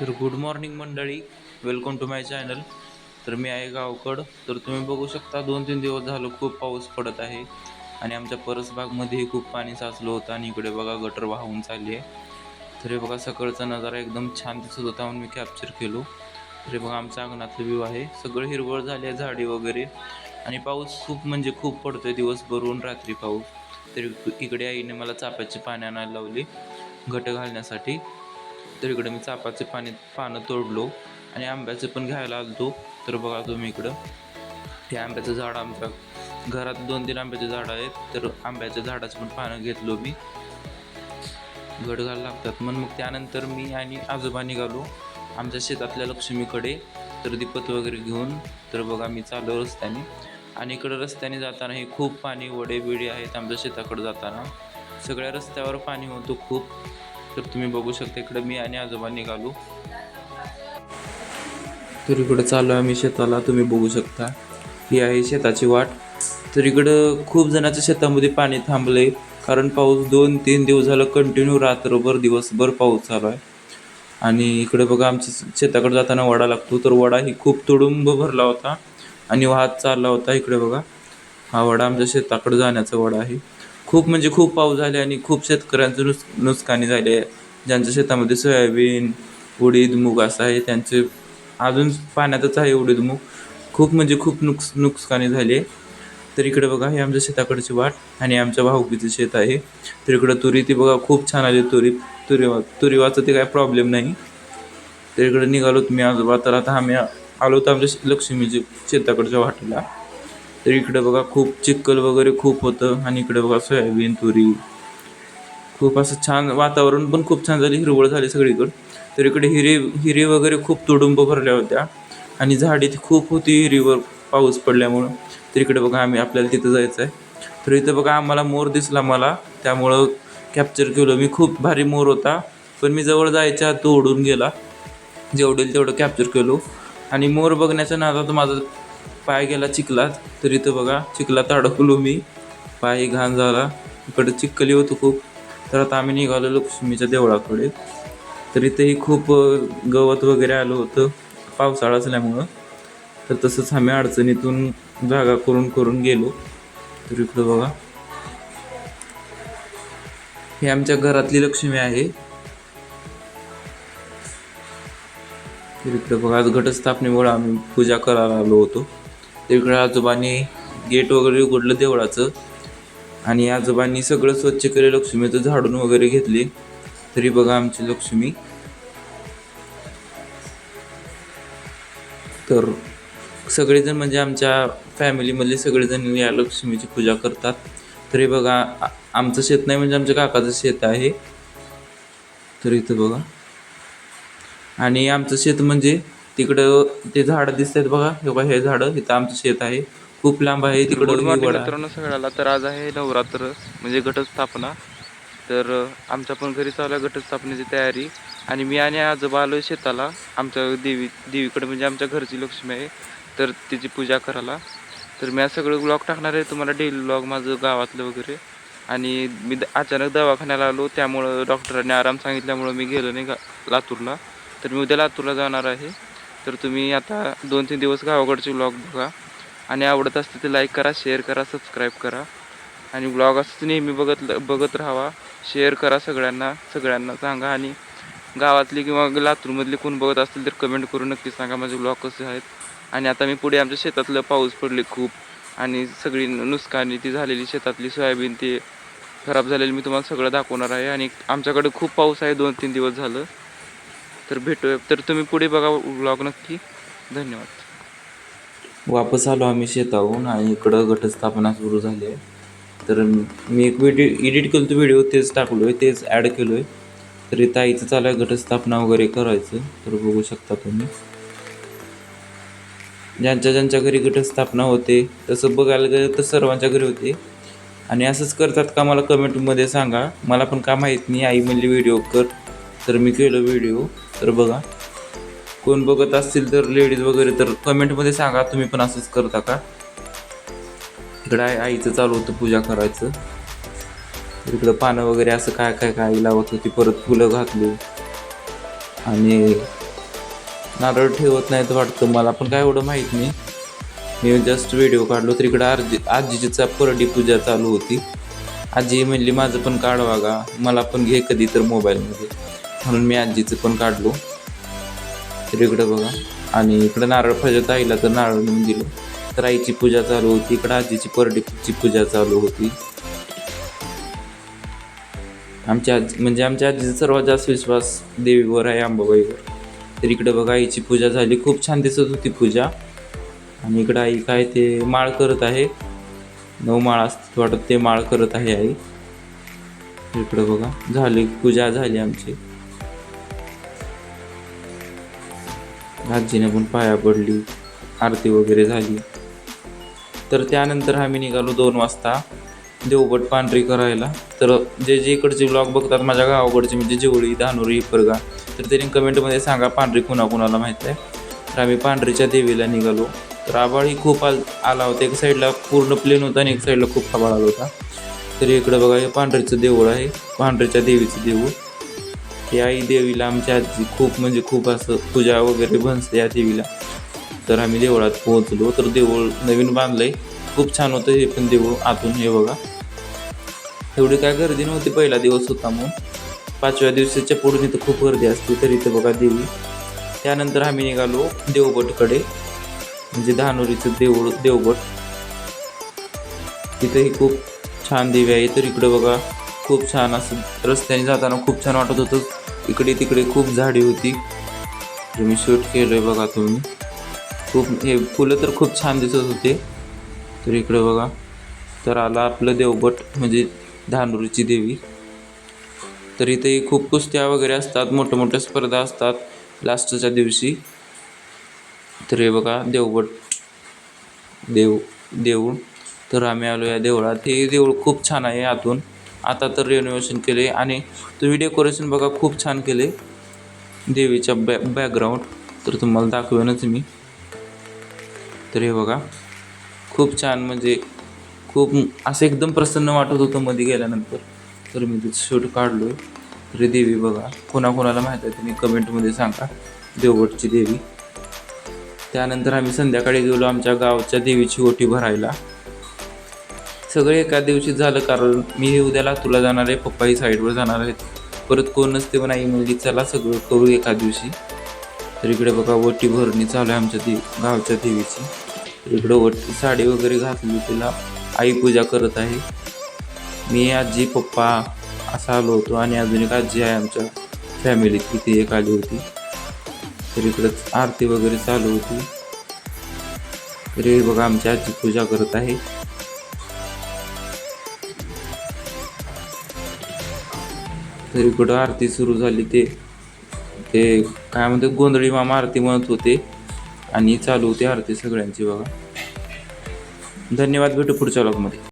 तर good morning मंडळी. Welcome to my channel तर मी आहे गावकड. तर तुम्ही बघू शकता दोन तीन दिवस झालं खूप पाऊस पडत आहे आणि आमच्या परसबागमध्येही खूप पाणी साचलं होतं आणि इकडे बघा गटर वाहून चालली आहे. तर हे बघा सकाळचा नजारा एकदम छान दिसत होता म्हणून मी कॅप्चर केलो. तर हे बघा आमच्या अंगणातलं व्ह्यू आहे. सगळं हिरवळ झाली आहे झाडी वगैरे. आणि पाऊस खूप म्हणजे खूप पडतो आहे दिवसभरून रात्री पाऊस. तर इकडे आईने मला चाप्याची पाणी आणायला लावली घट घालण्यासाठी. तर इकडं मी चापाचे पाणी पानं तोडलो आणि आंब्याचं पण घ्यायला आलतो. तर बघा तुम्ही इकडं. हे आंब्याचं झाड आमच्या घरात दोन तीन आंब्याचे झाडं आहेत. तर आंब्याच्या झाडाचं पण पानं घेतलो मी. घड घालायला लागतात. मग मग त्यानंतर मी आणि आजोबा निघालो. आमच्या शेतातल्या लक्ष्मीकडे. तर दीपत वगैरे घेऊन. तर बघा मी चाललो रस्त्याने. आणि इकडं रस्त्याने जाताना हे खूप पाणी वडे बिडे आहेत आमच्या शेताकडे जाताना. सगळ्या रस्त्यावर पाणी होतं खूप. तर तुम्ही बघू शकता इकडं मी आणि आजोबा निघालो. तर इकडं चालू आहे आम्ही शेताला तुम्ही बघू शकता. ही आहे शेताची वाट. तर इकडं खूप जणांच्या शेतामध्ये पाणी थांबलंय कारण पाऊस दोन तीन दिवस झालं कंटिन्यू रात्रभर दिवसभर पाऊस चालू आहे आणि इकडे बघा आमच्या शेताकडे जाताना वडा लागतो तर वडा ही खूप तुडुंब भरला होता आणि वाहत चालला होता इकडे बघा. हा वडा आमच्या शेताकडे जाण्याचा वडा आहे. खूप म्हणजे खूप पाऊस झाले आणि खूप शेतकऱ्यांचं नुस नुकसानी झाले. आहे ज्यांच्या शेतामध्ये सोयाबीन उडीद मूग असं आहे त्यांचे अजून पाण्यातच आहे उडीद मूग. खूप म्हणजे खूप नुकस नुकसानी झाली. आहे तर इकडे बघा हे आमच्या शेताकडची वाट आणि आमच्या भाऊकीचं शेत आहे. तर इकडं तुरी ती बघा खूप छान आली तुरी. तुरी तुरीवाचं ते काय प्रॉब्लेम नाही. तर इकडे निघालो तुम्ही आजोबा तर आता आम्ही आलो तर आमच्या शे- लक्ष्मीच्या शेताकडच्या वाटेला. तर इकडं बघा खूप चिखल वगैरे खूप होतं. आणि इकडं बघा सोयाबीन तुरी. खूप असं छान वातावरण पण खूप छान झाली हिरवळ झाली सगळीकडं. तर इकडे हिरे हिरे वगैरे खूप तुडुंब भरल्या होत्या. आणि झाडी ती खूप होती हिरीवर पाऊस पडल्यामुळं. तर इकडे बघा आम्ही आपल्याला तिथं जायचं आहे तर इथं बघा आम्हाला मोर दिसला मला. त्यामुळं कॅप्चर केलं. मी खूप भारी मोर होता. पण मी जवळ जायच्या तो उडून गेला. जेवढेल तेवढं कॅप्चर केलो. आणि मोर बघण्याच्या नादात माझं पाय गेला चिखलात तर इथं बघा चिखलात अडकलो मी. पाय घाण झाला. इकडं चिखली होतं खूप. तर आता आम्ही निघालो लक्ष्मीच्या देवळाकडे. तर इथेही खूप गवत वगैरे आलं होतं. पावसाळा असल्यामुळं. तर तसंच आम्ही अडचणीतून जागा करून करून गेलो. तर इकडं बघा. ही आमच्या घरातली लक्ष्मी आहे. तर इकडे बघा आज घटस्थापनेमुळे आम्ही पूजा करायला आलो होतो. तर इकडे आजोबांनी गेट वगैरे उघडलं देवळाचं. आणि आजोबांनी सगळं स्वच्छ केलं लक्ष्मीचं झाडून वगैरे घेतली. तरी बघा आमची लक्ष्मी. तर सगळेजण म्हणजे आमच्या फॅमिलीमधले सगळेजण या लक्ष्मीची पूजा करतात. तरी बघा आमचं शेत नाही म्हणजे आमच्या काकाचं शेत आहे. तर इथं बघा. आणि आमचं शेत म्हणजे तिकडं ते झाडं दिसत आहेत बघा. हे बघा हे झाडं इथं आमचं शेत आहे. खूप लांब आहे तिकडं गुड मॉर्निंग. मित्रांनो सगळ्याला. तर आज आहे नवरात्र म्हणजे घटस्थापना. तर आमच्या पण घरी चालू आहे घटस्थापनेची तयारी. आणि मी आणि आजोबा आलो शेताला आमच्या देवी देवीकडे म्हणजे आमच्या घरची लक्ष्मी आहे. तर तिची पूजा करायला. तर मी आज सगळं ब्लॉग टाकणार आहे तुम्हाला डेली ब्लॉग माझं गावातलं वगैरे. आणि मी द- अचानक दवाखान्याला आलो त्यामुळं डॉक्टरांनी आराम सांगितल्यामुळं मी गेलो नाही गा लातूरला. तर मी उद्या लातूरला जाणार आहे. तर तुम्ही आता दोन तीन दिवस गावाकडचे ब्लॉग बघा. आणि आवडत असते ते लाईक करा शेअर करा सबस्क्राईब करा. आणि ब्लॉग असंच नेहमी बघत बघत राहावा. शेअर करा सगळ्यांना सगळ्यांना सांगा. आणि गावातली किंवा लातूरमधले कोण बघत असतील तर कमेंट करून नक्की सांगा माझे ब्लॉग कसे आहेत. आणि आता मी पुढे आमच्या शेतातलं पाऊस पडले खूप. आणि सगळी नुकसानी ती झालेली शेतातली सोयाबीन ती खराब झालेली मी तुम्हाला सगळं दाखवणार आहे. आणि आमच्याकडे खूप पाऊस आहे दोन तीन दिवस झालं. तर भेटूया. तर तुम्ही पुढे बघा ब्लॉग नक्की. धन्यवाद. वापस आलो आम्ही शेताहून आणि इकडं घटस्थापना सुरू झाली आहे. तर मी एक व्हिडिओ एडिट केलं तो व्हिडिओ तेच टाकलो आहे तेच ॲड केलो आहे तर इथं आईचं चालू आहे घटस्थापना वगैरे करायचं तर बघू शकता तुम्ही. ज्यांच्या ज्यांच्या घरी घटस्थापना होते तसं बघायला गेलं तर सर्वांच्या घरी होते. आणि असंच करतात का मला कमेंटमध्ये सांगा. मला पण का माहीत नाही आई म्हणली व्हिडिओ कर. तर मी केलं व्हिडिओ तर बघा कोण बघत असतील तर लेडीज वगैरे तर कमेंटमध्ये सांगा तुम्ही पण असंच करता का? इकडं आई आईचं चालू होतं पूजा करायचं. इकडं पानं वगैरे असं काय काय काय आई लावत होती परत फुलं घातली. आणि नारळ ठेवत नाहीत वाटतं मला पण काय एवढं माहीत नाही. मी जस्ट व्हिडिओ काढलो तर इकडं आजी आजीची परडी पूजा चालू होती. आजी म्हणली माझं पण काढवा गा मला पण घे कधी तर मोबाईलमध्ये म्हणून मी आजीचं पण काढलो. तर इकडं बघा. आणि इकडं नारळ फजत आईला तर नारळ म्हणून दिलं. तर आईची पूजा चालू होती इकडं आजीची परडीची पूजा चालू होती. आमच्या आजी म्हणजे आमच्या आजीचा सर्वात जास्त विश्वास देवीवर आहे अंबाबाईवर तर इकडं बघा आईची पूजा झाली. खूप छान दिसत होती पूजा. आणि इकडं आई काय ते माळ करत आहे. नऊ माळ असतात वाटत ते माळ करत आहे आई. इकडं बघा झाली पूजा झाली आमची. आजीने पण पाया पडली आरती वगैरे झाली. तर त्यानंतर आम्ही निघालो दोन वाजता देवबट पांढरी करायला. तर जे जे इकडचे ब्लॉग बघतात माझ्या गावाकडचे म्हणजे जेवळी धानोरी हिपरगा तर त्यांनी कमेंटमध्ये सांगा पांढरी कुणा कुणाला माहीत आहे. तर आम्ही पांढरीच्या देवीला निघालो. तर आबाळही खूप आल आला होता. एक साईडला पूर्ण प्लेन होता आणि एक साईडला खूप आबाळ आला होता. तर इकडं बघा हे पांढरीचं देऊळ आहे. पांढरीच्या देवीचं देऊळ. ही आई देवीला आमच्या आजी खूप म्हणजे खूप असं पूजा वगैरे भनसते या देवीला. तर आम्ही देवळात पोहोचलो. तर देऊळ नवीन बांधलं आहे खूप छान होतं हे पण देऊळ आतून हे बघा. एवढी काय गर्दी नव्हती पहिला दिवस होता म्हणून. पाचव्या दिवसाच्या पुढून इथं खूप गर्दी असते तर इथं बघा देवी. त्यानंतर आम्ही निघालो देवभटकडे म्हणजे धानोरीचं देऊळ देवबट. तिथंही खूप छान देवी आहे. तर इकडं बघा खूप छान असं रस्त्याने जाताना खूप छान वाटत होतं. इकडे तिकडे खूप झाडी होती. तर मी शूट केलं आहे बघा तुम्ही. खूप हे फुलं तर खूप छान दिसत होते. तर इकडे बघा. तर आला आपलं देवबट म्हणजे धानुरीची देवी. तर इथेही खूप कुस्त्या वगैरे असतात मोठ्या मोठ्या स्पर्धा असतात लास्टच्या दिवशी. तर हे बघा देवबट. देव देऊळ. तर आम्ही आलो या देवळात. हे देऊळ खूप छान आहे आतून. आता तर रेनोवेशन केले आणि तुम्ही डेकोरेशन बघा खूप छान केले. देवीच्या बॅ बॅकग्राऊंड तर तुम्हाला दाखवेनच मी. तर हे बघा खूप छान म्हणजे खूप असं एकदम प्रसन्न वाटत होतं मध्ये गेल्यानंतर. तर मी तिथं शूट काढलो आहे तर देवी बघा कोणाकोणाला माहीत आहे तुम्ही कमेंटमध्ये सांगा. देवगडची देवी. त्यानंतर आम्ही संध्याकाळी गेलो आमच्या गावच्या देवीची ओटी भरायला. सगळे एका दिवशी झालं कारण मी हे तुला जाणार आहे पप्पाही साईडवर जाणार आहेत. परत कोण नसते पण आई म्हणजे चला सगळं करू एका दिवशी. तर इकडे बघा वटी भरणी चालू आहे आमच्या दे गावच्या देवीची. तर इकडं वटी साडी वगैरे घातली तिला आई पूजा करत आहे. मी आजी पप्पा असा आलो होतो आणि अजून एक आजी आहे आमच्या फॅमिलीत ती एक आली होती. तर इकडं आरती वगैरे चालू होती. तर हे बघा आमची आजी पूजा करत आहे. तर इकडं आरती सुरू झाली ते ते काय म्हणते गोंधळी मामा आरती म्हणत होते आणि चालू होते आरती सगळ्यांची बघा. धन्यवाद भेटू पुढच्या लॉगमध्ये